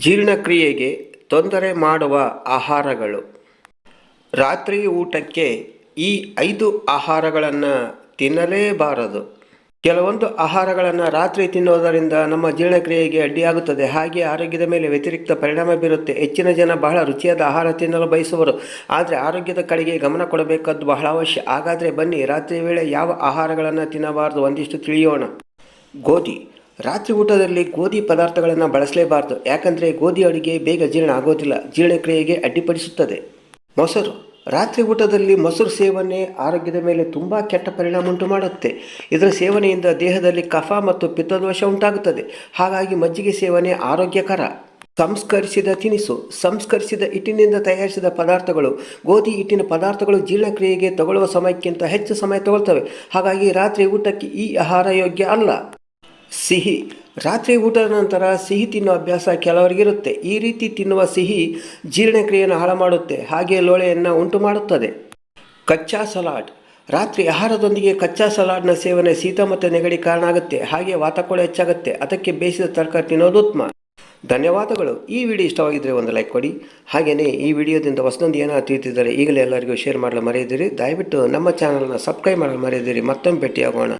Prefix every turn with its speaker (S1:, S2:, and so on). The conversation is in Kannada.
S1: ಜೀರ್ಣಕ್ರಿಯೆಗೆ ತೊಂದರೆ ಮಾಡುವ ಆಹಾರಗಳು. ರಾತ್ರಿ ಊಟಕ್ಕೆ ಈ ಐದು ಆಹಾರಗಳನ್ನು ತಿನ್ನಲೇಬಾರದು. ಕೆಲವೊಂದು ಆಹಾರಗಳನ್ನು ರಾತ್ರಿ ತಿನ್ನುವುದರಿಂದ ನಮ್ಮ ಜೀರ್ಣಕ್ರಿಯೆಗೆ ಅಡ್ಡಿಯಾಗುತ್ತದೆ. ಹಾಗೆ ಆರೋಗ್ಯದ ಮೇಲೆ ವ್ಯತಿರಿಕ್ತ ಪರಿಣಾಮ ಬೀರುತ್ತೆ. ಹೆಚ್ಚಿನ ಜನ ಬಹಳ ರುಚಿಯಾದ ಆಹಾರ ತಿನ್ನಲು ಬಯಸುವರು. ಆದರೆ ಆರೋಗ್ಯದ ಕಡೆಗೆ ಗಮನ ಕೊಡಬೇಕಾದ್ದು ಬಹಳ ಅವಶ್ಯ. ಹಾಗಾದರೆ ಬನ್ನಿ, ರಾತ್ರಿ ವೇಳೆ ಯಾವ ಆಹಾರಗಳನ್ನು ತಿನ್ನಬಾರದು ಒಂದಿಷ್ಟು ತಿಳಿಯೋಣ. ಗೋಧಿ. ರಾತ್ರಿ ಊಟದಲ್ಲಿ ಗೋಧಿ ಪದಾರ್ಥಗಳನ್ನು ಬಳಸಲೇಬಾರದು. ಯಾಕಂದರೆ ಗೋಧಿ ಅಡುಗೆ ಬೇಗ ಜೀರ್ಣ ಆಗೋದಿಲ್ಲ, ಜೀರ್ಣಕ್ರಿಯೆಗೆ ಅಡ್ಡಿಪಡಿಸುತ್ತದೆ. ಮೊಸರು. ರಾತ್ರಿ ಊಟದಲ್ಲಿ ಮೊಸರು ಸೇವನೆ ಆರೋಗ್ಯದ ಮೇಲೆ ತುಂಬ ಕೆಟ್ಟ ಪರಿಣಾಮ ಉಂಟು ಮಾಡುತ್ತೆ. ಇದರ ಸೇವನೆಯಿಂದ ದೇಹದಲ್ಲಿ ಕಫ ಮತ್ತು ಪಿತ್ತದೋಷ ಉಂಟಾಗುತ್ತದೆ. ಹಾಗಾಗಿ ಮಜ್ಜಿಗೆ ಸೇವನೆ ಆರೋಗ್ಯಕರ. ಸಂಸ್ಕರಿಸಿದ ತಿನಿಸು, ಸಂಸ್ಕರಿಸಿದ ಹಿಟ್ಟಿನಿಂದ ತಯಾರಿಸಿದ ಪದಾರ್ಥಗಳು, ಗೋಧಿ ಹಿಟ್ಟಿನ ಪದಾರ್ಥಗಳು ಜೀರ್ಣಕ್ರಿಯೆಗೆ ತಗೊಳ್ಳುವ ಸಮಯಕ್ಕಿಂತ ಹೆಚ್ಚು ಸಮಯ ತಗೊಳ್ತವೆ. ಹಾಗಾಗಿ ರಾತ್ರಿ ಊಟಕ್ಕೆ ಈ ಆಹಾರ ಯೋಗ್ಯ ಅಲ್ಲ. ಸಿಹಿ. ರಾತ್ರಿ ಊಟದ ನಂತರ ಸಿಹಿ ತಿನ್ನುವ ಅಭ್ಯಾಸ ಕೆಲವರಿಗಿರುತ್ತೆ. ಈ ರೀತಿ ತಿನ್ನುವ ಸಿಹಿ ಜೀರ್ಣಕ್ರಿಯೆಯನ್ನು ಹಾಳು ಮಾಡುತ್ತೆ ಹಾಗೆ ಲೋಳೆಯನ್ನು ಉಂಟು ಮಾಡುತ್ತದೆ ಕಚ್ಚಾ ಸಲಾಡ್. ರಾತ್ರಿ ಆಹಾರದೊಂದಿಗೆ ಕಚ್ಚಾ ಸಲಾಡ್ನ ಸೇವನೆ ಶೀತ ಮತ್ತು ನೆಗಡಿ ಕಾರಣ ಆಗುತ್ತೆ. ಹಾಗೆ ವಾತಾವರಣ ಹೆಚ್ಚಾಗುತ್ತೆ. ಅದಕ್ಕೆ ಬೇಯಿಸಿದ ತರಕಾರಿ ತಿನ್ನೋದು ಉತ್ತಮ. ಧನ್ಯವಾದಗಳು. ಈ ವಿಡಿಯೋ ಇಷ್ಟವಾಗಿದ್ದರೆ ಒಂದು ಲೈಕ್ ಕೊಡಿ. ಹಾಗೆಯೇ ಈ ವಿಡಿಯೋದಿಂದ ಹೊಸದೊಂದು ಏನಾದರೂ ತಿಳಿದಿದ್ದರೆ ಈಗಲೇ ಎಲ್ಲರಿಗೂ ಶೇರ್ ಮಾಡಲು ಮರೆಯದಿರಿ. ದಯವಿಟ್ಟು ನಮ್ಮ ಚಾನಲ್ನ ಸಬ್ಸ್ಕ್ರೈಬ್ ಮಾಡಲು ಮರೆಯದಿರಿ. ಮತ್ತೊಮ್ಮೆ ಭೇಟಿಯಾಗೋಣ.